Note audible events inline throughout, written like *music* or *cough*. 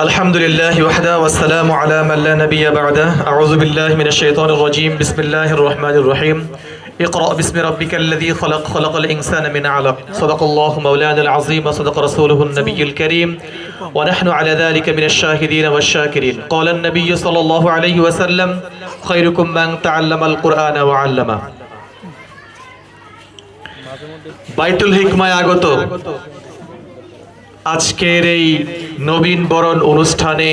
الحمد لله وحده والسلام على من لا نبي بعده أعوذ بالله من الشيطان الرجيم بسم الله الرحمن الرحيم اقرأ باسم ربك الذي خلق خلق الإنسان من علق صدق الله مولانا العظيم وصدق رسوله النبي الكريم ونحن على ذلك من الشاهدين والشاكرين قال النبي صلى الله عليه وسلم خيركم من تعلم القرآن وعلمه বাইতুল হিকমায় আগত আজকের এই নবীন বরণ অনুষ্ঠানে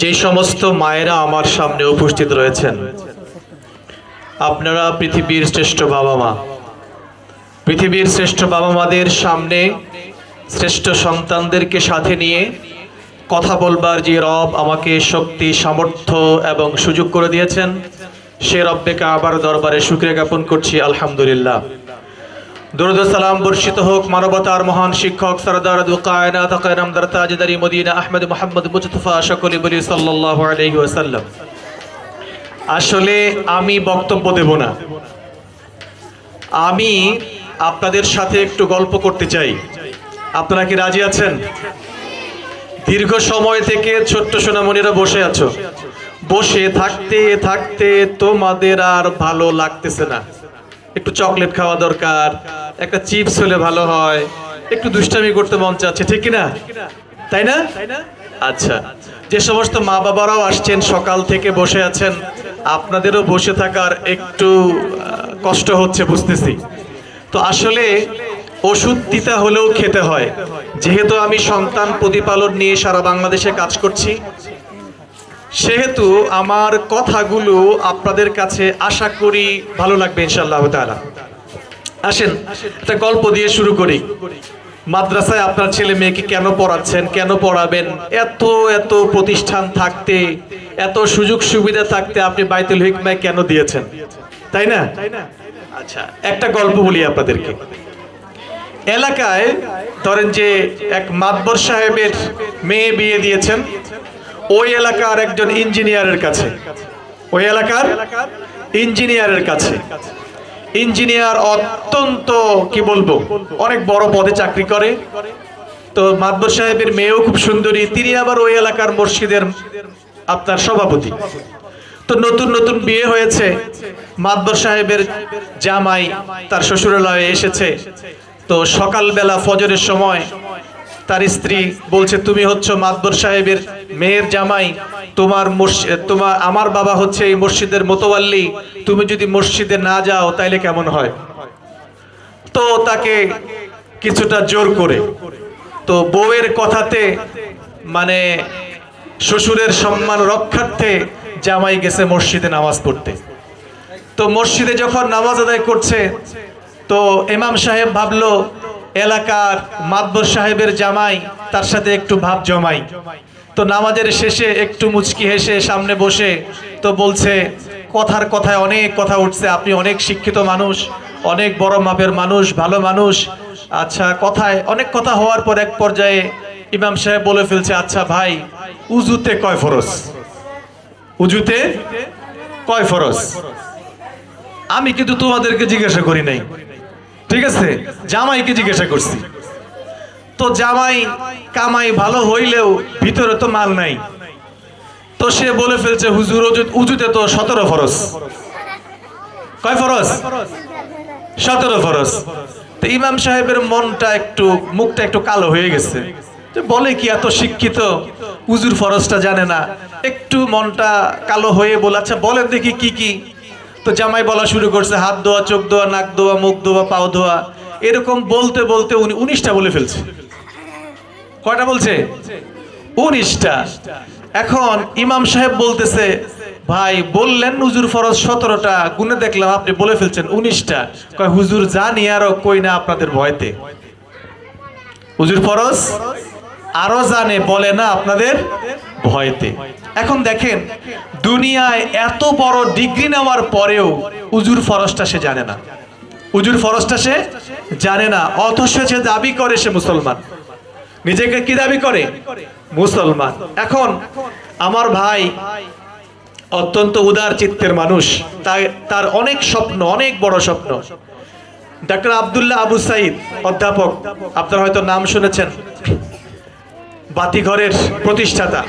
যে সমস্ত মায়েরা আমার সামনে উপস্থিত রয়েছেন, আপনারা পৃথিবীর শ্রেষ্ঠ বাবা মা। পৃথিবীর শ্রেষ্ঠ বাবা মাদের সামনে শ্রেষ্ঠ সন্তানদেরকে সাথে নিয়ে কথা বলবার যে রব আমাকে শক্তি, সামর্থ্য এবং সুযোগ করে দিয়েছেন, সে রব্বেকে আবার দরবারে শুক্রিয়া জ্ঞাপন করছি, আলহামদুলিল্লাহ। দরুদ সালাম বর্ষিত হোক মানবতার মহান শিক্ষক সরদার তাজদারি মদিনা আহমেদ মোহাম্মদ মুজতফা সকলি বলি সাল্লাল্লাহু আসলে আমি বক্তব্য দেব না। আমি আপনাদের সাথে একটু গল্প করতে চাই। আপনারা কি রাজি আছেন? দীর্ঘ সময় থেকে ছোট্ট সোনামণিরা বসে আছো। বসে থাকতে থাকতে তোমাদের আর ভালো লাগতেছে না। একটু চকলেট খাওয়া দরকার, একটা চিপস হলে ভালো হয়, একটু দুষ্টামি করতে মন চাচ্ছে, ঠিক না তাই না? আচ্ছা যে সমস্ত মা বাবারাও আসছেন, সকাল থেকে বসে আছেন, আপনাদেরও বসে থাকার একটু কষ্ট হচ্ছে বুঝতেছি। তো আসলে ওষুধ দিতে হলেও খেতে হয়। যেহেতু আমি সন্তান প্রতিপালন নিয়ে সারা বাংলাদেশে কাজ করছি সেহেতু আমার কথাগুলো আপনাদের কাছে আশা করি ভালো লাগবে ইনশাআল্লাহ তাআলা। আসেন, একটা গল্প দিয়ে শুরু করি। মাদ্রাসায় আপনার ছেলে মেয়েকে কেন পড়াচ্ছেন, কেন পড়াবেন, এত এত প্রতিষ্ঠান থাকতে, এত সুযোগ সুবিধা থাকতে আপনি বাইতুল হিকমায় কেন দিয়েছেন? তাই না? আচ্ছা একটা গল্প বলি আপনাদেরকে। এলাকায় ধরেন যে এক মাতবর সাহেবের মেয়ে বিয়ে দিয়েছেন। ওই এলাকার একজন ইঞ্জিনিয়ারের কাছে। ওই এলাকার ইঞ্জিনিয়ারের কাছে। ইঞ্জিনিয়ার অত্যন্ত, কি বলব, অনেক বড় পদে চাকরি করে। তো মাতবর সাহেবের মেয়েও খুব সুন্দরী, তিনি আবার ওই এলাকার মসজিদের আপনার সভাপতি। তো নতুন নতুন বিয়ে হয়েছে। মাতবর সাহেবের জামাই তার শ্বশুরালয়ে এসেছে। তো সকালবেলা ফজরের সময় তার স্ত্রী বলছে, তুমি হচ্ছ মাতবর সাহেবের মেয়ের জামাই, তোমার তোমার, আমার বাবা হচ্ছে এই মসজিদের মোতোয়াল্লি তুমি যদি মসজিদে না যাও, তাইলে কেমন হয়? তো তাকে কিছুটা জোর করে। তো বউয়ের কথাতে মানে শ্বশুরের সম্মান রক্ষার্থে জামাই গেছে মসজিদে নামাজ পড়তে। তো মসজিদে যখন নামাজ আদায় করছে, তো ইমাম সাহেব ভাবলো, এলাকার মাতবর সাহেবের জামাই তার সাথে একটু ভাব জমাই। তো নামাজের শেষে একটু মুচকি হেসে সামনে বসে তো বলছে, কথার কথায় অনেক কথা উঠছে, আপনি অনেক শিক্ষিত মানুষ, অনেক বড় মাপের মানুষ, ভালো মানুষ। আচ্ছা কথায় অনেক কথা হওয়ার পর এক পর্যায়ে ইমাম সাহেব বলে ফেলছে আচ্ছা ভাই, উজুতে কয় ফরজ? উজুতে কয় ফরস আমি কিন্তু তোমাদেরকে জিজ্ঞাসা করি নাই। ঠিক আছে? জামাইকে জিজ্ঞাসা করছি। তো জামাই কামাই ভালো হইলেও ভিতরে তো মাল নাই। তো সে বলে ফেলছে, হুজুর উজু- উজুতে তো সতেরো ফরস কয় ফরজ? সতেরো ফরস তো ইমাম সাহেবের মনটা একটু, মুখটা একটু কালো হয়ে গেছে। বলে কি, এত শিক্ষিত উজুর ফরজটা জানে না। একটু মনটা কালো হয়ে বলে আচ্ছা বলেন দেখি কি কি? তো জামাই বলা শুরু করছে, হাত ধোয়া, চোখ ধোয়া, নাক ধোয়া, মুখ ধোয়া, পাও ধোয়া। এরকম বলতে বলতে উনি উনিশটা বলে ফেলছে। কয়টা বলছে? উনিশটা। এখন ইমাম সাহেব বলতেছে, ভাই, বললেন হুজুর ফরজ সতেরোটা, গুনে দেখলাম আপনি বলে ফেলছেন উনিশটা। কয়, হুজুর জানি আরও কই না আপনাদের ভয়তে। হুজুর ফরজ আরও জানে, বলে না আপনাদের ভয়তে। এখন দেখেন, দুনিয়ায় এত বড় ডিগ্রি নেওয়ার পরেও উজুর ফরজটা সে জানে না। উজুর ফরজটা সে জানে না, অথচ সে দাবি করে সে মুসলমান। নিজেকে কি দাবি করে? মুসলমান। এখন আমার ভাই অত্যন্ত উদার চিত্তের মানুষ। তাই তার অনেক স্বপ্ন, অনেক বড় স্বপ্ন। ডাক্তার আব্দুল্লাহ আবু সাইদ, অধ্যাপক, আপনারা হয়তো নাম শুনেছেন। বাতিঘরের প্রতিষ্ঠাতা।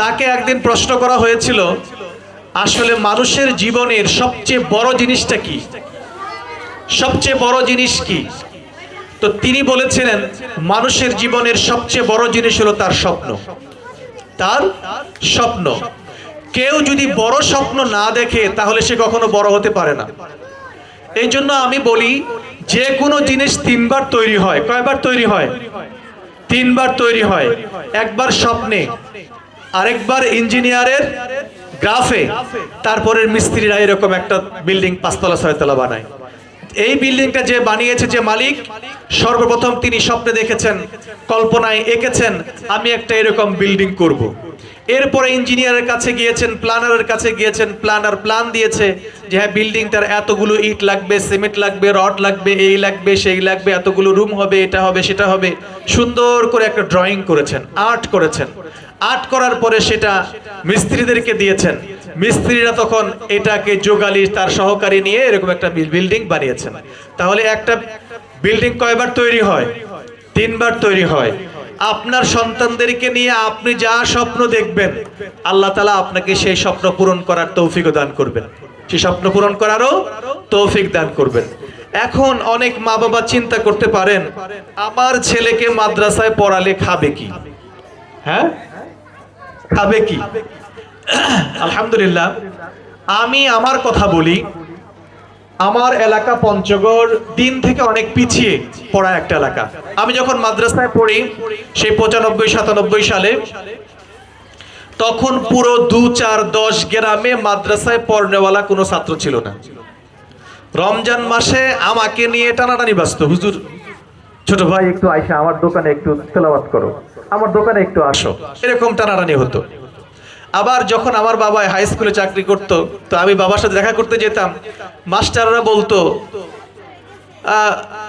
তাকে একদিন প্রশ্ন করা হয়েছিল, আসলে মানুষের জীবনের সবচেয়ে বড় জিনিসটা কি? সবচেয়ে বড় জিনিস কি? তো তিনি বলেছিলেন, মানুষের জীবনের সবচেয়ে বড় জিনিস হলো তার স্বপ্ন। তার স্বপ্ন। কেউ যদি বড় স্বপ্ন না দেখে, তাহলে সে কখনো বড় হতে পারে না। এই জন্য আমি বলি, যে কোনো জিনিস তিনবার তৈরি হয়। কয়বার তৈরি হয়? তিনবার তৈরি হয়। একবার স্বপ্নে, আরেকবার ইঞ্জিনিয়ারের গ্রাফে, তারপরের মিস্ত্রিরা এরকম একটা বিল্ডিং পাঁচতলা, ছয়তলা বানায়। এই বিল্ডিংটা যে বানিয়েছে যে মালিক, সর্বপ্রথম তিনি স্বপ্নে দেখেছেন, কল্পনায় এঁকেছেন, আমি একটা এরকম বিল্ডিং করব। এরপরে ইঞ্জিনিয়ারের কাছে গিয়েছেন, প্ল্যানারের কাছে গিয়েছেন, প্ল্যানার প্ল্যান দিয়েছে যে হ্যাঁ বিল্ডিংটার এতগুলো ইট লাগবে, সিমেন্ট লাগবে, রড লাগবে, এই লাগবে, সেই লাগবে, এতগুলো রুম হবে, এটা হবে, সেটা হবে। সুন্দর করে একটা ড্রয়িং করেছেন, আর্ট করেছেন। আর্ট করার পরে সেটা মিস্ত্রিদেরকে দিয়েছেন। মিস্ত্রিরা তখন এটাকে যোগালি তার সহকারী নিয়ে এরকম একটা বিল্ডিং বানিয়েছেন। তাহলে একটা বিল্ডিং কয়বার তৈরি হয়? তিনবার তৈরি হয়। আপনার সন্তানদেরকে নিয়ে আপনি যা স্বপ্ন দেখবেন, আল্লাহ তালা আপনাকে সেই স্বপ্ন পূরণ করার তৌফিকও দান করবেন। সেই স্বপ্ন পূরণ করারও তৌফিক দান করবেন। এখন অনেক মা বাবা চিন্তা করতে পারেন, আমার ছেলেকে মাদ্রাসায় পড়ালে খাবে কি? হ্যাঁ? খাবে কি? আলহামদুলিল্লাহ, আমি আমার কথা বলি, আমার এলাকা পঞ্চগড় দিন থেকে অনেক পিছিয়ে পড়া একটা এলাকা। আমি যখন মাদ্রাসায় পড়ি, সেই পঁচানব্বই, সাতানব্বই সালে, তখন পুরো দু চার দশ গ্রামে মাদ্রাসায় পড়নেওয়ালা কোনো ছাত্র ছিল না। রমজান মাসে আমাকে নিয়ে টানাটানি ব্যস্ত, হুজুর, ছোট ভাই একটু আইসা, আমার দোকানে একটু তেলাওয়াত করো, আমার দোকানে একটু আসো। এরকম টানাটানি হতো। আবার যখন আমার বাবা হাই স্কুলে চাকরি করত, তো আমি বাবার সাথে দেখা করতে যেতাম। মাস্টাররা বলতো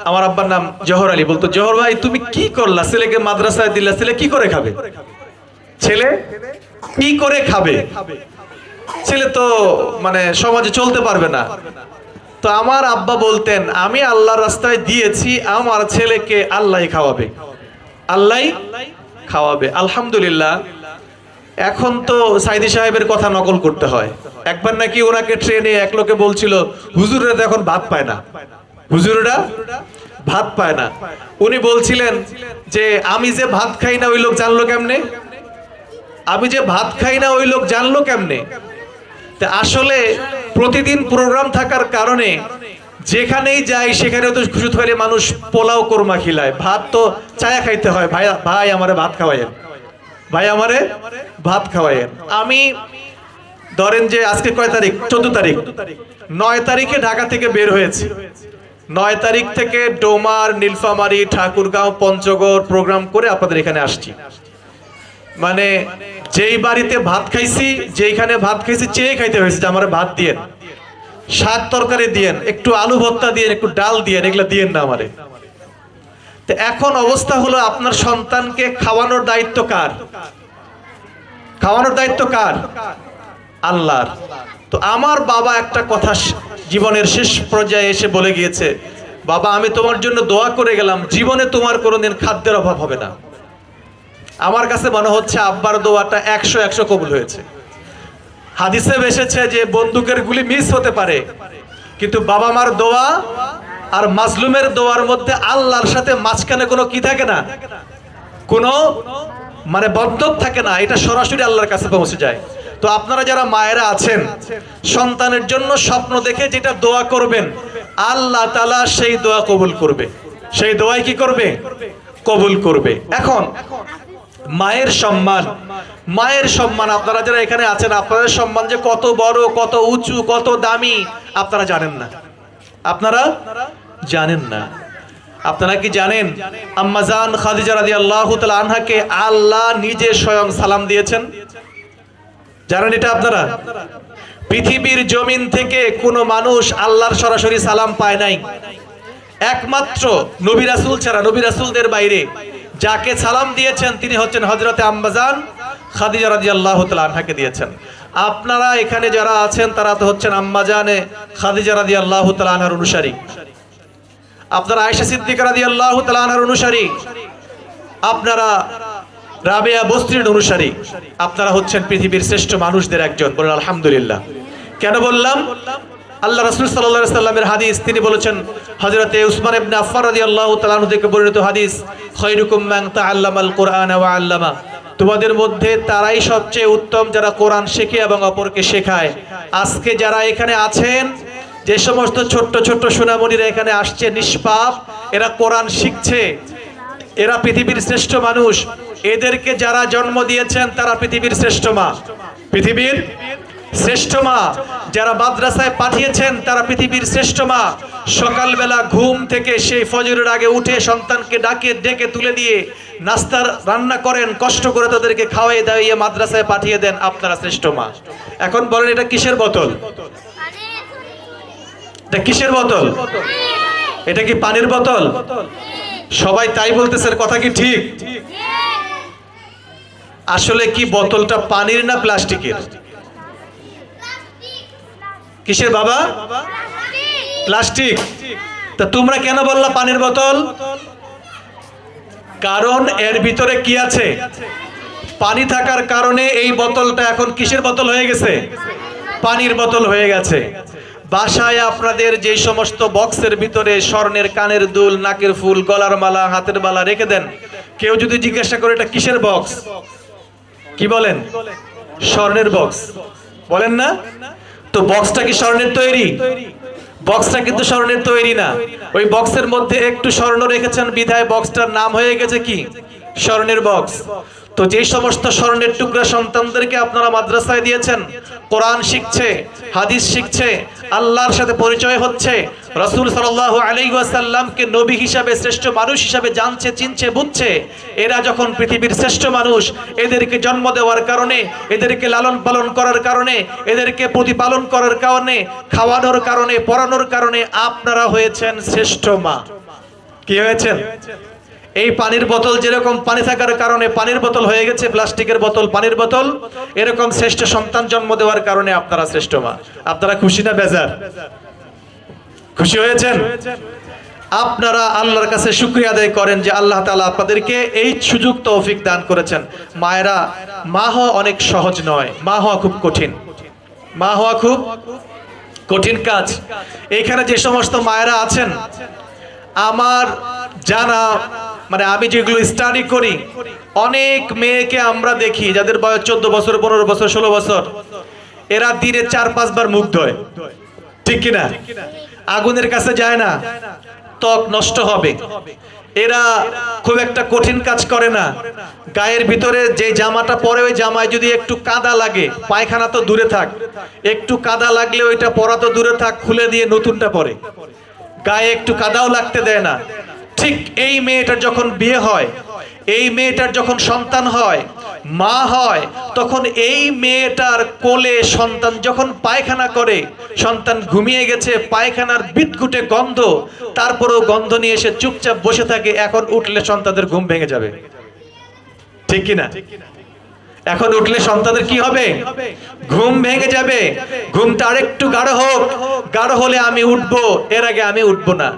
আমার আব্বার নাম জহর আলী। বলতো, জহর ভাই, তুমি কি করলা? ছেলেকে মাদ্রাসায় দিলা, ছেলে কি করে খাবে? ছেলে কি করে খাবে? ছেলে তো মানে সমাজে চলতে পারবে না। তো আমার আব্বা বলতেন, আমি আল্লাহর রাস্তায় দিয়েছি, আমার ছেলেকে আল্লাহ খাওয়াবে। আল্লাহ খাওয়াবে। আলহামদুলিল্লাহ। এখন তো সাইদি সাহেবের কথা নকল করতে হয়। একবার নাকি ওনাকে ট্রেনে এক লোকে বলছিল, হুজুররা তো এখন ভাত পায় না। হুজুররা ভাত পায় না। উনি বলছিলেন যে, আমি যে ভাত খাই না, ওই লোক জানলো কেমনে? আমি যে ভাত খাই না, ওই লোক জানলো কেমনে? তা আসলে প্রতিদিন প্রোগ্রাম থাকার কারণে যেখানেই যাই সেখানে তো খুশি হলে মানুষ পোলাও কোরমা খিলায়। ভাত তো চায়া খাইতে হয়, ভাই ভাই, আমারে ভাত খাওয়াইয়েন। ভাই আমারে ভাত খাওয়াইয়েন। আমি ধরেন যে আজকে কয় তারিখ? চোদ্দ তারিখ। নয় তারিখে ঢাকা থেকে বের হয়েছে। নয় তারিখ থেকে ডোমার, নীলফামারী, ঠাকুরগাঁও, পঞ্চগড় প্রোগ্রাম করে আপনাদের এখানে আসছি। মানে যেই বাড়িতে ভাত খাইছি, যেইখানে ভাত খাইছি, চেয়ে খাইতে হয়েছে যে আমার ভাত দিয়েন। শাক তরকারি দিয়েন, একটু আলু ভর্তা দিয়েন, একটু ডাল দিয়েন, এগুলো দিয়েন না আমারে। তো এখন অবস্থা হলো আপনার সন্তানকে খাওয়ানোর দায়িত্ব কার? খাওয়ানোর দায়িত্ব কার? আল্লাহর। তো আমার বাবা একটা কথা জীবনের শেষ পর্যায়ে এসে বলে গিয়েছে, বাবা, আমি তোমার জন্য দোয়া করে গেলাম, জীবনে তোমার কোনোদিন খাদ্যের অভাব হবে না। আমার কাছে মনে হচ্ছে আব্বার দোয়াটা একশো একশো কবুল হয়েছে। হাদিসে এসেছে যে বন্দুকের গুলি মিস হতে পারে, কিন্তু বাবা মার দোয়া আর মাজলুমের দোয়ার মধ্যে আল্লাহর সাথে মাঝখানে কোনো কি থাকে না? কোনো? মানে বদ্ধক থাকে না। এটা সরাসরি আল্লাহর কাছে পৌঁছে যায়। তো আপনারা যারা মায়েরা আছেন, সন্তানের জন্য স্বপ্ন দেখে যেটা দোয়া করবেন, আল্লাহ তালা সেই দোয়া কবুল করবে। সেই দোয়াই কি করবে? কবুল করবে। এখন, মায়ের সম্মান। মায়ের সম্মান, আপনারা যারা এখানে আছেন, আপনাদের সম্মান যে কত বড়, কত উঁচু, কত দামি, আপনারা জানেন না। আপনারা জানেন না। আপনারা কি জানেন? আম্মাজান খাদিজা রাদিয়াল্লাহু তাআলা আনহাকে আল্লাহ নিজে স্বয়ং সালাম দিয়েছেন। জানেন এটা আপনারা? পৃথিবীর জমিন থেকে কোনো মানুষ আল্লাহর সরাসরি সালাম পায় নাই। একমাত্র নবী রাসূল ছাড়া, নবী রাসূলদের বাইরে যাকে সালাম দিয়েছেন তিনি হচ্ছেন হযরতে আম্মাজান খাদিজা রাদিয়াল্লাহু তাআলা আনহাকে দিয়েছেন। আপনারা এখানে যারা আছেন, তারা তো হচ্ছেন আম্মাজানে খাদিজা রাদিয়াল্লাহু আল্লাহ আনহার অনুসারী। আপনারা আয়েশা সিদ্দিকা রাদিয়াল্লাহু তাআলা আনহার অনুসারী। আপনারা রাবেয়া বস্ত্রীর অনুসারী। আপনারা হচ্ছেন পৃথিবীর শ্রেষ্ঠ মানুষদের একজন। বলেন, আলহামদুলিল্লাহ। কেন বললাম? আল্লাহ রাসূল সাল্লামের হাদিস, তিনি বলেছেন, হযরতে উসমান ইবনে আফফান রাদিয়াল্লাহু তাআলা আনহু থেকে বর্ণিত হাদিস খায়রুকুম মান তাআল্লামাল কুরআন আল্লামা। তোমাদের মধ্যে তারাই সবচেয়ে উত্তম যারা কোরআন শেখে এবং অপরকে শেখায়। আজকে যারা এখানে আছেন, যে সমস্ত ছোট্ট ছোট্ট সোনামণিরা এখানে আসছে, নিষ্পাপ, এরা কোরআন শিখছে। এরা পৃথিবীর শ্রেষ্ঠ মানুষ। এদেরকে যারা জন্ম দিয়েছেন, তারা পৃথিবীর শ্রেষ্ঠ মা। পৃথিবীর শ্রেষ্ঠ মা যারা মাদ্রাসায় পাঠিয়েছেন, তারা পৃথিবীর শ্রেষ্ঠ মা। সকালবেলা ঘুম থেকে সেই ফজরের আগে উঠে সন্তানকে ডাকে, ডেকে তুলে দিয়ে নাস্তার রান্না করেন, কষ্ট করে তাদেরকে খাওয়াই, দাওয়াইয়ে মাদ্রাসায় পাঠিয়ে দেন আপনারা শ্রেষ্ঠ মা। এখন বলেন, এটা কিসের বোতল? এটা কিসের বোতল? এটা কি পানির বোতল? সবাই তাই বলতেছে কথা কি ঠিক? আসলে কি বোতলটা পানির না প্লাস্টিকের? কিসের বাবা? প্লাস্টিক। তা তোমরা কেন বললা পানির বোতল? কারণ এর ভিতরে কি আছে? পানি থাকার কারণে এই বোতলটা এখন কিসের বোতল হয়ে গেছে? পানির বোতল হয়ে গেছে। বাসায় আপনাদের যে সমস্ত বক্সের ভিতরে স্বর্ণের কানের দুল, নাকের ফুল, গলার মালা, হাতের মালা রেখে দেন। কেউ যদি জিজ্ঞাসা করে এটা কিসের বক্স? কি বলেন? স্বর্ণের বক্স। বলেন না? তো বক্সটা কি স্বর্ণের তৈরি? বক্সটা কিন্তু স্বর্ণের তৈরি না। ওই বক্সের মধ্যে একটু স্বর্ণ রেখেছেন বিধায় বক্সটার নাম হয়ে গেছে কি? স্বর্ণের বক্স। তো যে সমস্ত স্বর্ণের টুকরা সন্তানদেরকে আপনারা মাদ্রাসায় দিয়েছেন, কোরআন শিখছে, হাদিস শিখছে, আল্লাহর সাথে পরিচয় হচ্ছে, রসুল সাল্লাহ আলাই ওয়াসাল্লামকে নবী হিসাবে, শ্রেষ্ঠ মানুষ হিসাবে জানছে, চিনছে, বুঝছে, এরা যখন পৃথিবীর শ্রেষ্ঠ মানুষ, এদেরকে জন্ম দেওয়ার কারণে, এদেরকে লালন পালন করার কারণে, এদেরকে প্রতিপালন করার কারণে, খাওয়ানোর কারণে, পড়ানোর কারণে আপনারা হয়েছেন শ্রেষ্ঠ মা। কি হয়েছেন? এই পানির বোতল যেরকম পানি থাকার কারণে পানির বোতল হয়ে গেছে, প্লাস্টিকের বোতল, পানির বোতল, এরকম শ্রেষ্ঠ সন্তান জন্ম দেওয়ার কারণে আপনারা শ্রেষ্ঠ মা। আপনারা খুশি না বেজার? খুশি হয়েছেন? আপনারা আল্লাহর কাছে শুক্রিয়া আদায় করেন যে আল্লাহ তাআলা আপনাদেরকে এই সুযোগ তৌফিক দান করেছেন। মায়েরা, মা হওয়া অনেক সহজ নয়, মা হওয়া খুব কঠিন। মা হওয়া খুব কঠিন কাজ। এখানে যে সমস্ত মায়েরা আছেন, আমার জানা মানে আমি যেগুলো স্টাডি করি, অনেক মেয়েকে আমরা দেখি যাদের বয়স চোদ্দ বছর, পনেরো বছর, ষোলো বছর, এরা দিনে চার, পাঁচবার মুখ ধোয়। ঠিক কিনা? আগুনের কাছে যায় না, ত্বক নষ্ট হবে। এরা খুব একটা কঠিন কাজ করে না। গায়ের ভিতরে যে জামাটা পরে, ওই জামায় যদি একটু কাদা লাগে, পায়খানা তো দূরে থাক, একটু কাদা লাগলে ওইটা পরা তো দূরে থাক, খুলে দিয়ে নতুনটা পরে। গায়ে একটু কাদাও লাগতে দেয় না। ঠিক এই মেয়েটার যখন বিয়ে হয়, এই মেয়েটার যখন সন্তান হয়, মা হয়, তখন এই মেয়েটার কোলে সন্তান যখন পায়খানা করে, সন্তান ঘুমিয়ে গেছে, পায়খানার বিদঘুটে গন্ধ, তারপরেও গন্ধ নিয়ে এসে চুপচাপ বসে থাকে, এখন উঠলে সন্তানদের ঘুম ভেঙে যাবে। ঠিক কিনা? এখন উঠলে সন্তানদের কি হবে? ঘুম ভেঙে যাবে। ঘুমটা আরেকটু গাঢ় হোক। গাঢ় হলে আমি উঠবো, এর আগে আমি উঠবো না।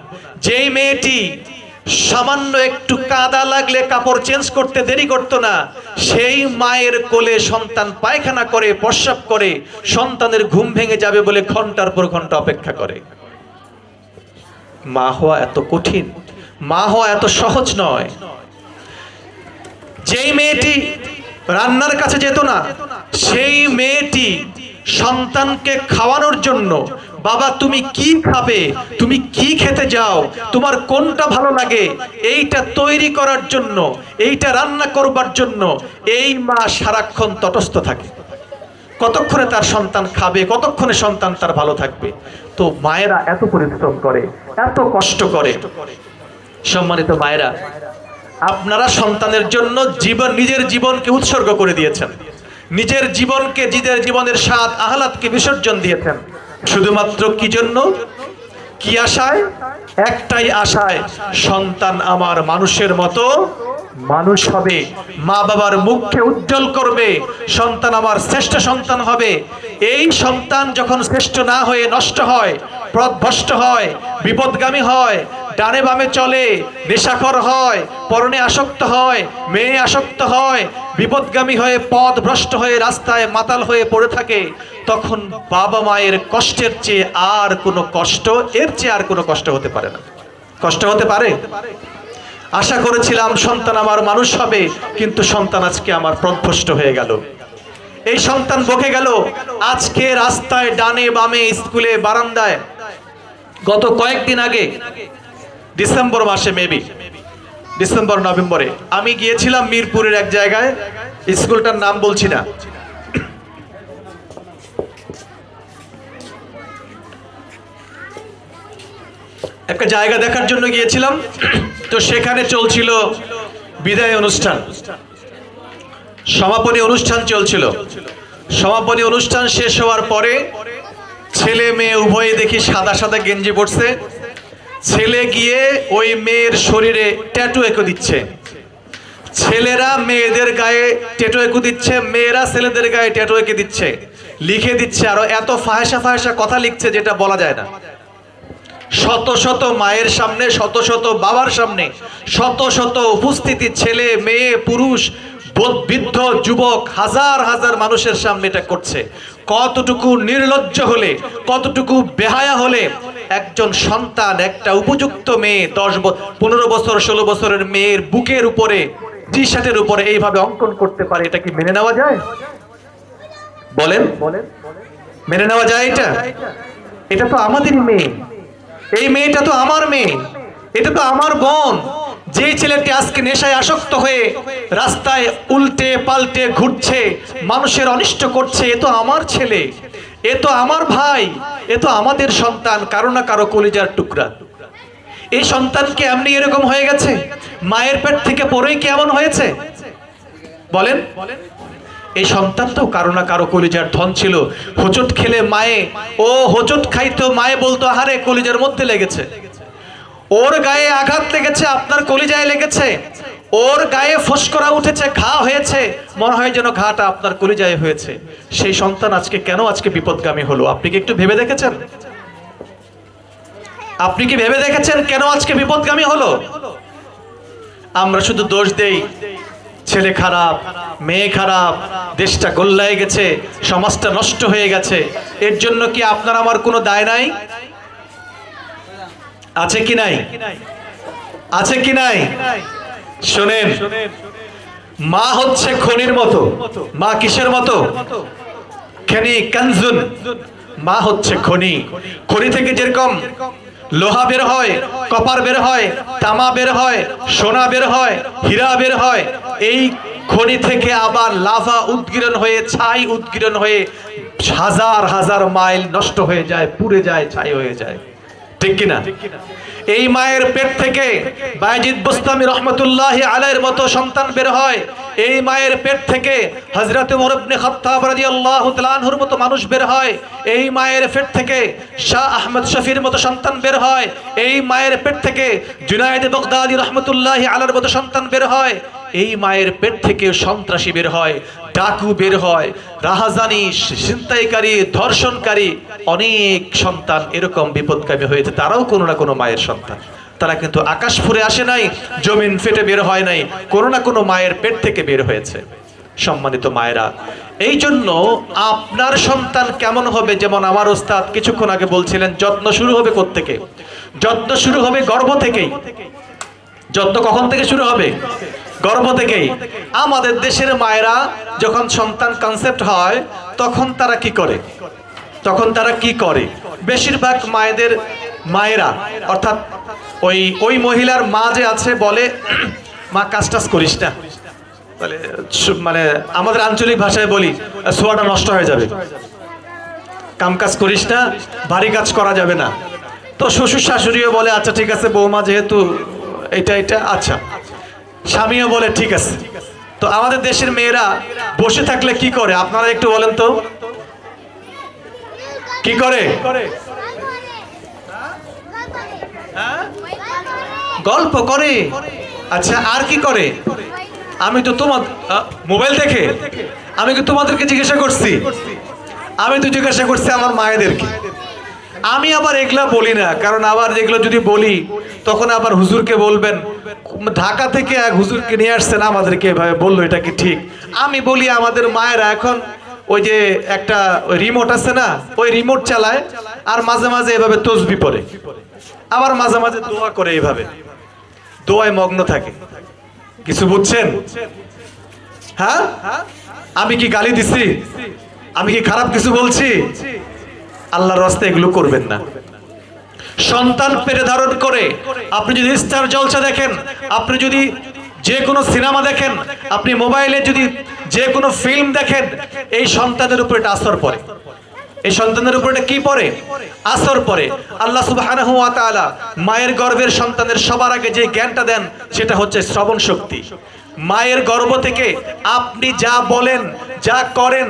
যেই মেয়েটি সামান্য একটু কাদা লাগলে কাপড় চেঞ্জ করতে দেরি করতো না। সেই মায়ের কোলে সন্তান পায়খানা করে, প্রস্রাব করে, সন্তানের ঘুম ভেঙে যাবে বলে ঘণ্টার পর ঘণ্টা অপেক্ষা করে। মা হওয়া এত কঠিন, মা হওয়া এত সহজ নয়। যেই মেয়েটি রান্নার কাছে যেত না, সেই মেয়েটি সন্তানকে খাওয়ানোর জন্য বাবা, তুমি কি খাবে? তুমি কি খেতে যাও? তোমার কোনটা ভালো লাগে? এইটা তৈরি করার জন্য, এইটা রান্না করবার জন্য এই মা সারাক্ষণ তটস্থ থাকে। কতক্ষণে তার সন্তান খাবে, কতক্ষণে সন্তান তার ভালো থাকবে? তো মায়েরা এত পরিশ্রম করে, এত কষ্ট করে। সম্মানিত মায়েরা, আপনারা সন্তানের জন্য জীবন, নিজের জীবনকে উৎসর্গ করে দিয়েছেন। নিজের জীবনকে, নিজের জীবনের স্বাদ, আহ্লাদকে বিসর্জন দিয়েছেন। শুধুমাত্র কি জন্য? কি আশায়? একটাই আশায়, সন্তান আমার মানুষের মতো মানুষ হবে। মা বাবার মুখকে উজ্জ্বল করবে, সন্তান আমার শ্রেষ্ঠ সন্তান হবে। এই সন্তান যখন শ্রেষ্ঠ না হয়ে নষ্ট হয় প্রদভষ্ট হয়, বিপদগামী হয় ডানে বামে চলে, নেশাখর হয়, পরনে আসক্ত হয়, মেয়ে আসক্ত হয়, বিপদগামী হয়ে পথ ভ্রষ্ট হয়ে রাস্তায় মাতাল হয়ে পড়ে থাকে, তখন বাবা মায়ের কষ্টের চেয়ে আর কোনো কষ্ট, এর চেয়ে আর কোনো কষ্ট হতে পারে না। কষ্ট হতে পারে? আশা করেছিলাম সন্তান আমার মানুষ হবে, কিন্তু সন্তান আজকে আমার প্রভ্রষ্ট হয়ে গেল। এই সন্তান বকে গেল, আজকে রাস্তায় ডানে বামে স্কুলে বারান্দায়। গত কয়েকদিন আগে ডিসেম্বর মাসে মেবি ডিসেম্বর নভেম্বরে আমি গিয়েছিলাম মিরপুরের এক জায়গায়, স্কুলটার নাম বলছি না। একটা জায়গা দেখার জন্য গিয়েছিলাম, তো সেখানে চলছিল বিদায় অনুষ্ঠান। সমাপনী অনুষ্ঠান চলছিল। সমাপনী অনুষ্ঠান শেষ হওয়ার পরে ছেলে মেয়ে উভয়ে দেখি সাদা সাদা গেঞ্জি পড়ছে ছেলে গিয়ে ওই মেয়ের শরীরে ট্যাটু এঁকে দিচ্ছে। ছেলেরা মেয়েদের গায়ে ট্যাটু এঁকে দিচ্ছে, মেয়েরা ছেলেদের গায়ে ট্যাটু এঁকে দিচ্ছে। লিখে দিচ্ছে আরও এত ফাহেসা ফাহেসা কথা লিখছে যেটা বলা যায় না। শত শত মায়ের সামনে, শত শত বাবার সামনে, শত শত উপস্থিতি ছেলে, মেয়ে, পুরুষ বৃদ্ধ, যুবক, হাজার হাজার মানুষের সামনে এটা করছে। কতটুকু নির্লজ্জ হলে, কতটুকু বেহায়া হলে, একজন সন্তান, একটা উপযুক্ত মেয়ে, দশ পনেরো বছর, ষোলো বছরের মেয়ের বুকের উপরে টি শার্টের উপরে এইভাবে অঙ্কন করতে পারে, এটা কি মেনে নেওয়া যায়? বলেন। মেনে নেওয়া যায় এটা? এটা তো আমাদের মেয়ে। এই মেয়েটা তো আমার মেয়ে। এটা তো আমার বোন। যে ছেলেটি আজকে নেশায় আসক্ত হয়ে রাস্তায় উল্টে পাল্টে ঘুরছে, মানুষের অনিষ্ট করছে, এ তো আমার ছেলে, এ তো আমার ভাই, এ তো আমাদের সন্তান, কারও না কারও কলিজার টুকরা। এই সন্তানকে এমনি এরকম হয়ে গেছে? মায়ের পেট থেকে পরেই কি এমন হয়েছে? বলেন। এই সন্তান তো কারও না কারও কলিজার ধন ছিল। হোঁচট খেলে মায়ে, ও হোঁচট খাইতো, মায়ে বলতো, আহারে, কলিজার মধ্যে লেগেছে। ওর গায়ে আঘাত লেগেছে, আপনার কলিজায় লেগেছে। ওর গায়ে ফোসকরা উঠেছে, ঘা হয়েছে। মনে হয় যেন ঘাটা আপনার কলিজায় হয়েছে। সেই সন্তান আজকে কেন আজকে বিপদগামী হলো? আপনি কি একটু ভেবে দেখেছেন? আপনি কি ভেবে দেখেছেন কেন আজকে বিপদগামী হলো? আমরা শুধু দোষ দেই। ছেলে খারাপ, মেয়ে খারাপ, দেশটা গোল্লায় গেছে, সমাজটা নষ্ট হয়ে গেছে। এর জন্য কি আপনার আমার কোনো দায় নাই? আছে কি নাই? আছে কি নাই? শোনেন, মা হচ্ছে খনির মতো। মা কিসের মতো? খনি, কানজুন। মা হচ্ছে খনি। খনি থেকে যেরকম লোহা বের হয়, কপার বের হয়, তামা বের হয়, সোনা বের হয়, হীরা বের হয়, এই খনি থেকে আবার লাভা উদ্গীরণ হয়ে, ছাই উদ্গীরণ হয়ে হাজার হাজার মাইল নষ্ট হয়ে যায়, পুড়ে যায়, ছাই হয়ে যায়। ঠিক কিনা? এই মায়ের পেট থেকে বাইজিদ বুস্তামি রহমতুল্লাহ আলাইয়ের মতো সন্তান বের হয়। এই মায়ের পেট থেকে হজরত মুরবনে খত্তাব মতো মানুষ বের হয়। এই মায়ের পেট থেকে শাহ আহমদ শফির মতো সন্তান বের হয়। এই মায়ের পেট থেকে জুনায়েদ বগদাদি রহমতুল্লাহ আলার মতো সন্তান বের হয়। এই মায়ের পেট থেকে সন্ত্রাসী বের হয়, ডাকু বের হয়, রাহাজানি, ছিনতাইকারী, ধর্ষণকারী, অনেক সন্তান এরকম বিপদগামী হয়েছে তারাও কোনো না কোনো মায়ের সন্তান। তারা কিন্তু আকাশ ফুরে আসে নাই, জমিন ফেটে বের হয় নাই, কোনো না কোনো মায়ের পেট থেকে বের হয়েছে। সম্মানিত মায়েরা এই জন্য আপনার সন্তান কেমন হবে? যেমন আমার ওস্তাদ কিছুক্ষণ আগে বলছিলেন, যত্ন শুরু হবে থেকে যত্ন শুরু হবে গর্ভ থেকেই। যত্ন কখন থেকে শুরু হবে? গর্ভ থেকেই আমাদের দেশের মায়েরা যখন সন্তান কনসেপ্ট হয়, তখন তারা কি করে? তখন তারা কি করে? বেশিরভাগ মায়েদের মায়েরা, অর্থাৎ ওই ওই মহিলার মা যে আছে বলে, *clears throat* মা কাজ টাজ করিস না। মানে আমাদের আঞ্চলিক ভাষায় বলি, সোয়াটা নষ্ট হয়ে যাবে। কাম কাজ করিস না ভারী কাজ করা যাবে না। তো শ্বশুর শাশুড়িও বলে আচ্ছা ঠিক আছে, বৌমা যেহেতু এটা এটা আচ্ছা। স্বামীও বলে, ঠিক আছে। তো আমাদের দেশের মেয়েরা বসে থাকলে কি করে? আপনারা একটু বলেন তো। কি করে? গল্প করে। আচ্ছা আর কি করে? আমি তো তোমার মোবাইল দেখে। আমি কি তোমাদেরকে জিজ্ঞাসা করছি? আমি তো জিজ্ঞাসা করছি আমার মায়েদেরকে। আমি আবার এগুলা বলি না, কারণ আবার যেগুলো যদি বলি, তখন আবার হুজুরকে বলবেন, ঢাকা থেকে এক হুজুরকে নিয়ে আসছেন আমাদেরকে এভাবে বলল, এটা কি ঠিক? আমি বলি আমাদের মায়েরা এখন ওই যে একটা রিমোট আছে না, ওই রিমোট চালায়, আর মাঝে মাঝে এভাবে তসবি পরে আবার মাঝে মাঝে দোয়া করে এইভাবে দোয়ায় মগ্ন থাকে। কিছু বুঝছেন? হ্যাঁ? আমি কি গালি দিছি? আমি কি খারাপ কিছু বলছি? আল্লাহর রাস্তায় এগুলো করবেন না। সন্তান পেরে ধারণ করে, আপনি যদি স্টার জলসা দেখেন, আপনি যদি যে কোনো সিনেমা দেখেন, আপনি মোবাইলে যদি যে কোনো ফিল্ম দেখেন, এই সন্তানের উপর এটা আসর পড়ে। এই সন্তানের উপর এটা কি পড়ে? আসর পড়ে। আল্লাহ সুবহানাহু ওয়া তাআলা মায়ের গর্ভের সন্তানের সবার আগে যে জ্ঞানটা দেন, সেটা হচ্ছে শ্রবণ শক্তি। মায়ের গর্ভ থেকে আপনি যা বলেন, যা করেন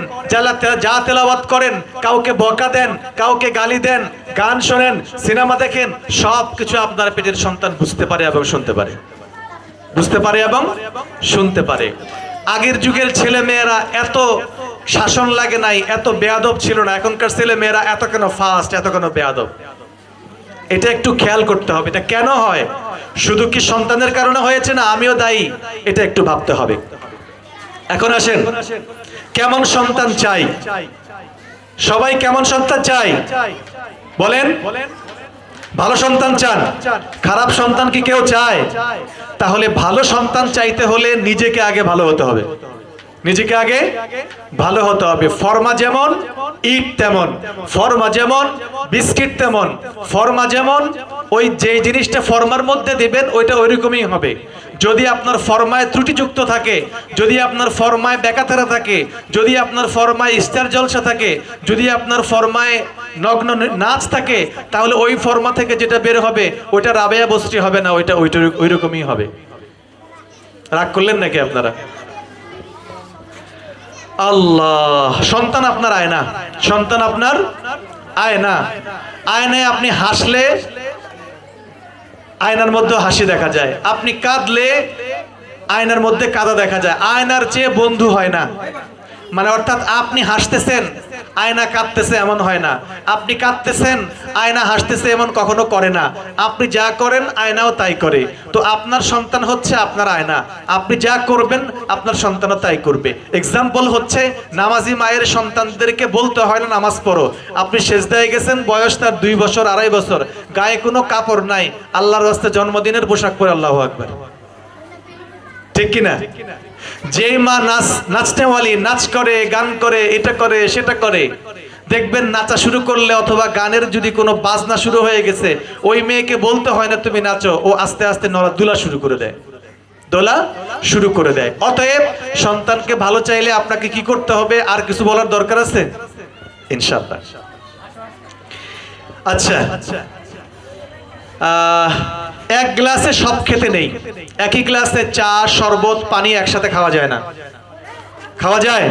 যা তেলাওয়াত করেন, কাউকে বকা দেন, কাউকে গালি দেন, গান শোনেন, সিনেমা দেখেন, সব কিছু আপনার পেটের সন্তান বুঝতে পারে এবং শুনতে পারে। বুঝতে পারে এবং শুনতে পারে। আগের যুগের ছেলে মেয়েরা এত শাসন লাগে নাই, এত বেয়াদব ছিল না, এখনকার ছেলে মেয়েরা এত কেন ফাস্ট এত কেন বেয়াদব? এটা একটু খেয়াল করতে হবে, এটা কেন হয়? শুধু কি সন্তানের কারণে হয়েছে না আমিও দায়ী? এটা একটু ভাবতে হবে। এখন আসেন, কেমন সন্তান চাই? সবাই কেমন সন্তান চাই? বলেন, ভালো সন্তান চান, খারাপ সন্তান কি কেউ চায়? তাহলে ভালো সন্তান চাইতে হলে নিজেকে আগে ভালো হতে হবে। নিজেকে আগে ভালো হতে হবে। ফর্মা যেমন, ইট তেমন। ফর্মা যেমন, বিস্কিট তেমন। ফর্মা যেমন, ওই যে জিনিসটা ফর্মার মধ্যে দিবেন, ওইটা ওইরকমই হবে। যদি আপনার ফর্মায় ত্রুটিযুক্ত থাকে, যদি আপনার ফর্মায় বেকাতারা থাকে, যদি আপনার ফর্মায় স্টার জলসা থাকে, যদি আপনার ফর্মায় নগ্ন নাচ থাকে, তাহলে ওই ফর্মা থেকে যেটা বের হবে, ওইটা রাবেয়া বস্ত্রী হবে না, ওইটা ওইটা ওইরকমই হবে। রাগ করলেন নাকি আপনারা? আল্লাহ। সন্তান আপনার আয়না। সন্তান আপনার আয়না। আয়নায় আপনি হাসলে আয়নার মধ্যে হাসি দেখা যায়। আপনি কাঁদলে আয়নার মধ্যে কাদা দেখা যায়। আয়নার চেয়ে বন্ধু হয় না। মানে অর্থাৎ আপনি হাসতেছেন, আয়না কাঁদতেছে এমন হয় না। আপনি কাঁদতেছেন আয়না হাসতেছে এমন কখনো করে না। আপনি যা করেন, আয়নাও তাই করে। তো আপনার সন্তান হচ্ছে আপনার আয়না। আপনি যা করবেন, আপনার সন্তানও তাই করবে। এক্সাম্পল হচ্ছে, নামাজি মায়ের সন্তানদেরকে বলতে হয় না, নামাজ পড়ো। আপনি শেষ সেজদায় গেছেন, বয়স তার দুই বছর, আড়াই বছর। গায়ে কোনো কাপড় নাই। আল্লাহর রাস্তায় জন্মদিনের পোশাক পরে আল্লাহ আকবার। ঠিক কিনা? যে মা নাচ নাচনেওয়ালি নাচ করে গান করে এটা করে সেটা করে দেখবেন নাচা শুরু করলে অথবা গানের যদি কোনো বাজনা শুরু হয়ে গেছে ওই মেয়েকে বলতে হয় না তুমি নাচো ও আস্তে আস্তে নড়া দুলা শুরু করে দেয়। দোলা শুরু করে দেয়। অতএব সন্তানকে ভালো চাইলে আপনাকে কি করতে হবে? আর কিছু বলার দরকার আছে? ইনশাআল্লাহ। আচ্ছা। আহ, এক গ্লাসে সব খেতে নেই। একই গ্লাসে চা, শরবত, পানি একসাথে খাওয়া যায় না। খাওয়া যায়?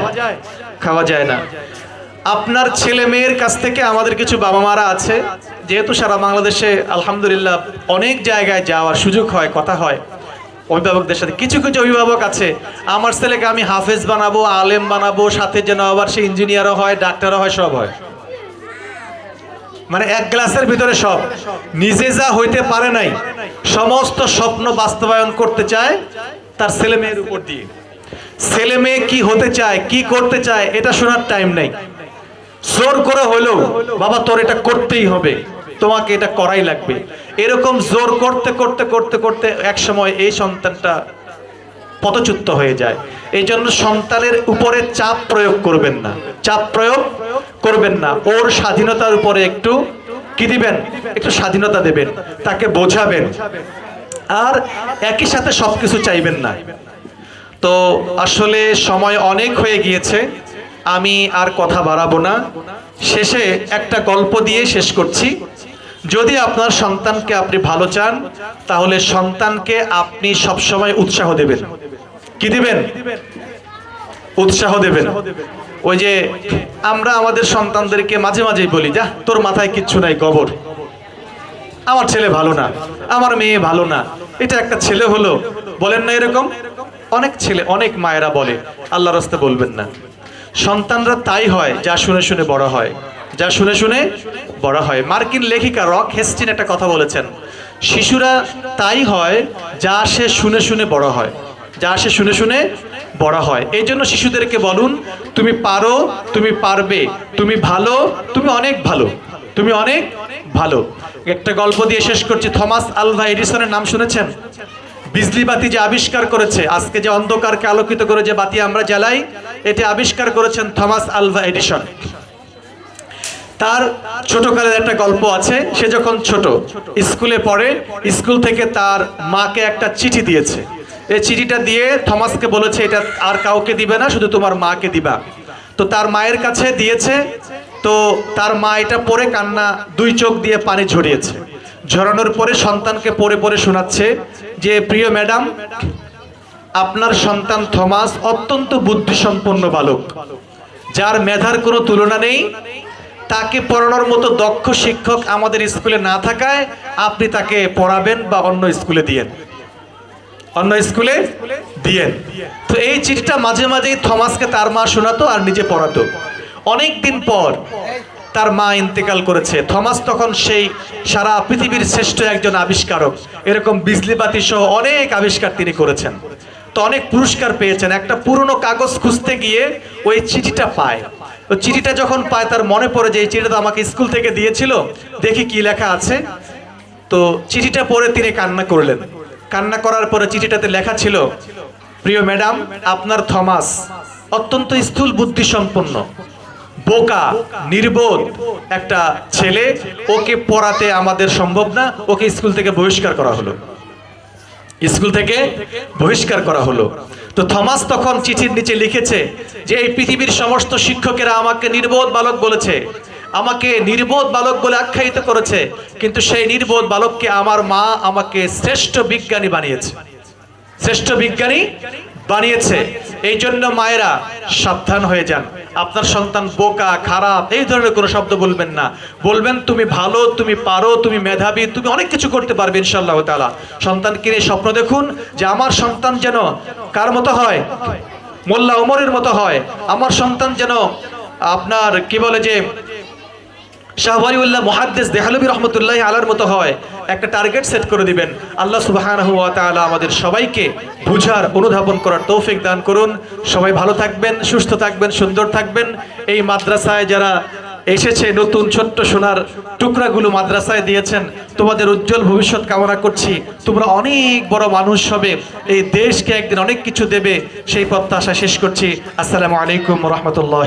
খাওয়া যায় না। আপনার ছেলে মেয়ের কাছ থেকে আমাদের কিছু বাবা মারা আছে। যেহেতু সারা বাংলাদেশে আলহামদুলিল্লাহ অনেক জায়গায় যাওয়ার সুযোগ হয়, কথা হয়। অভিভাবকদের সাথে কিছু কিছু অভিভাবক আছে। আমার ছেলেকে আমি হাফেজ বানাবো, আলেম বানাবো, সাথে যেন আবার সে ইঞ্জিনিয়ারও হয়, ডাক্তারও হয়, সব হয়। মানে এক গ্লাসের ভিতরে সব। নিজে যা হইতে পারে নাই, সমস্ত স্বপ্ন বাস্তবায়ন করতে চায় তার ছেলে মেয়ের উপর দিয়ে। ছেলে মেয়ে কি হতে চায়, কি করতে চায়, এটা শোনার টাইম নাই। জোর করে হইলেও বাবা, তোর এটা করতেই হবে, তোমাকে এটা করাই লাগবে। এরকম জোর করতে করতে করতে করতে, এক সময় এই সন্তানটা পদচ্যুত হয়ে যায়। এই জন্য সন্তানের উপরে চাপ প্রয়োগ করবেন না। চাপ প্রয়োগ করবেন না। ওর স্বাধীনতার উপরে একটু কি দিবেন? একটু স্বাধীনতা দেবেন। তাকে বোঝাবেন। আর একই সাথে সবকিছু চাইবেন না। তো আসলে সময় অনেক হয়ে গিয়েছে। আমি আর কথা বাড়াবো না। শেষে একটা গল্প দিয়ে শেষ করছি। যদি আপনার সন্তানকে আপনি ভালো চান, তাহলে সন্তানকে আপনি সবসময় উৎসাহ দেবেন। কি দিবেন? উৎসাহ দেবেন। ওই যে আমরা আমাদের সন্তানদেরকে মাঝে মাঝেই বলি, যা, তোর মাথায় কিচ্ছু নাই গোবর আমার ছেলে ভালো না, আমার মেয়ে ভালো না। এটা একটা ছেলে হলো। বলেন না এরকম? অনেক ছেলে, অনেক মায়েরা বলে আল্লাহ রাস্তা বলবেন না। সন্তানরা তাই হয়, যা শুনে শুনে বড় হয়। যা শুনে শুনে বড় হয়। মার্কিন লেখিকা রক হেস্টিন একটা কথা বলেছেন, শিশুরা তাই হয় যা সে শুনে শুনে বড় হয়। যা সে শুনে শুনে বড় হয়। এই জন্য শিশুদেরকে বলুন, তুমি পারো, তুমি পারবে, তুমি ভালো, তুমি অনেক ভালো, তুমি অনেক ভালো। একটা গল্প দিয়ে শেষ করছি। থমাস আলভা এডিসনের নাম শুনেছেন? বিজলি বাতি যে আবিষ্কার করেছে, আজকে যে অন্ধকারকে আলোকিত করে যে বাতি আমরা জ্বালাই, এটি আবিষ্কার করেছেন থমাস আলভা এডিসন। তার ছোটকালের একটা গল্প আছে, সে যখন ছোট, স্কুলে পড়ে, স্কুল থেকে তার মাকে একটা চিঠি দিয়েছে। এই চিঠিটা দিয়ে থমাসকে বলেছে, এটা আর কাউকে দিবে না, শুধু তোমার মাকে দিবা। তো তার মায়ের কাছে দিয়েছে, তো তার মা এটা পরে কান্না, দুই চোখ দিয়ে পানি ঝরিয়েছে। ঝরানোর পরে সন্তানকে পরে পরে শোনাচ্ছে যে, প্রিয় ম্যাডাম, আপনার সন্তান থমাস অত্যন্ত বুদ্ধিসম্পন্ন বালক। যার মেধার কোনো তুলনা নেই, তাকে পড়ানোর মতো দক্ষ শিক্ষক আমাদের স্কুলে না থাকায় আপনি তাকে পড়াবেন বা অন্য স্কুলে দিয়েন। অন্য স্কুলে দিয়েন তো এই চিঠিটা মাঝে মাঝেই থমাসকে তার মা শোনাতো আর নিজে পড়াতো। অনেক দিন পর তার মা ইন্তেকাল করেছে। থমাস তখন সেই সারা পৃথিবীর শ্রেষ্ঠ একজন আবিষ্কারক। এরকম বিজলি বাতি সহ অনেক আবিষ্কার তিনি করেছেন। তো অনেক পুরস্কার পেয়েছেন। একটা পুরনো কাগজ খুঁজতে গিয়ে ওই চিঠিটা পায়। তো চিঠিটা যখন পায়, তার মনে পড়ে যে এই চিঠিটা তো আমাকে স্কুল থেকে দিয়েছিল। দেখি কি লেখা আছে। তো চিঠিটা পড়ে তিনি কান্না করলেন। কান্না করার পরে চিঠিটাতে লেখা ছিল, প্রিয় ম্যাডাম, আপনার থমাস অত্যন্ত স্থূল বুদ্ধি সম্পন্ন বোকা, নির্বোধ একটা ছেলে। ওকে পড়াতে আমাদের সম্ভব না, ওকে স্কুল থেকে বহিষ্কার করা হলো। স্কুল থেকে বহিষ্কার করা হলো। তো থমাস তখন চিঠির নিচে লিখেছে যে, এই পৃথিবীর সমস্ত শিক্ষকেরা আমাকে নির্বোধ বালক বলেছে। আমাকে নির্বোধ বালক বলে আখ্যায়িত করেছে, কিন্তু সেই নির্বোধ বালককে আমার মা আমাকে শ্রেষ্ঠ বিজ্ঞানী বানিয়েছে। শ্রেষ্ঠ বিজ্ঞানী বানিয়েছে। এই জন্য মায়েরা সাবধান হয়ে যান। আপনার সন্তান বোকা, খারাপ, এই ধরনের কোনো শব্দ বলবেন না। বলবেন, তুমি ভালো, তুমি পারো, তুমি মেধাবী, তুমি অনেক কিছু করতে পারবে ইনশাল্লাহ তালা সন্তানকে নিয়ে স্বপ্ন দেখুন যে আমার সন্তান যেন কার মতো হয়? মোল্লা ওমরের মতো হয়। আমার সন্তান যেন আপনার, কি বলে যে শাহবারিউল্লাহ মুহাদ্দিস দেহালবি রহমতুল্লাহ আলার মতো হয়। একটা টার্গেট সেট করে দিবেন। আল্লাহ তাআলা আমাদের সবাইকে বুঝার, অনুধাবন করার তৌফিক দান করুন। সবাই ভালো থাকবেন, সুস্থ থাকবেন, সুন্দর থাকবেন। এই মাদ্রাসায় যারা এসেছে, নতুন ছোট্ট সোনার টুকরাগুলো মাদ্রাসায় দিয়েছেন, তোমাদের উজ্জ্বল ভবিষ্যৎ কামনা করছি। তোমরা অনেক বড় মানুষ হবে। এই দেশকে একদিন অনেক কিছু দেবে। সেই প্রত্যাশা শেষ করছি। আসসালামু আলাইকুম রহমতুল্লাহ।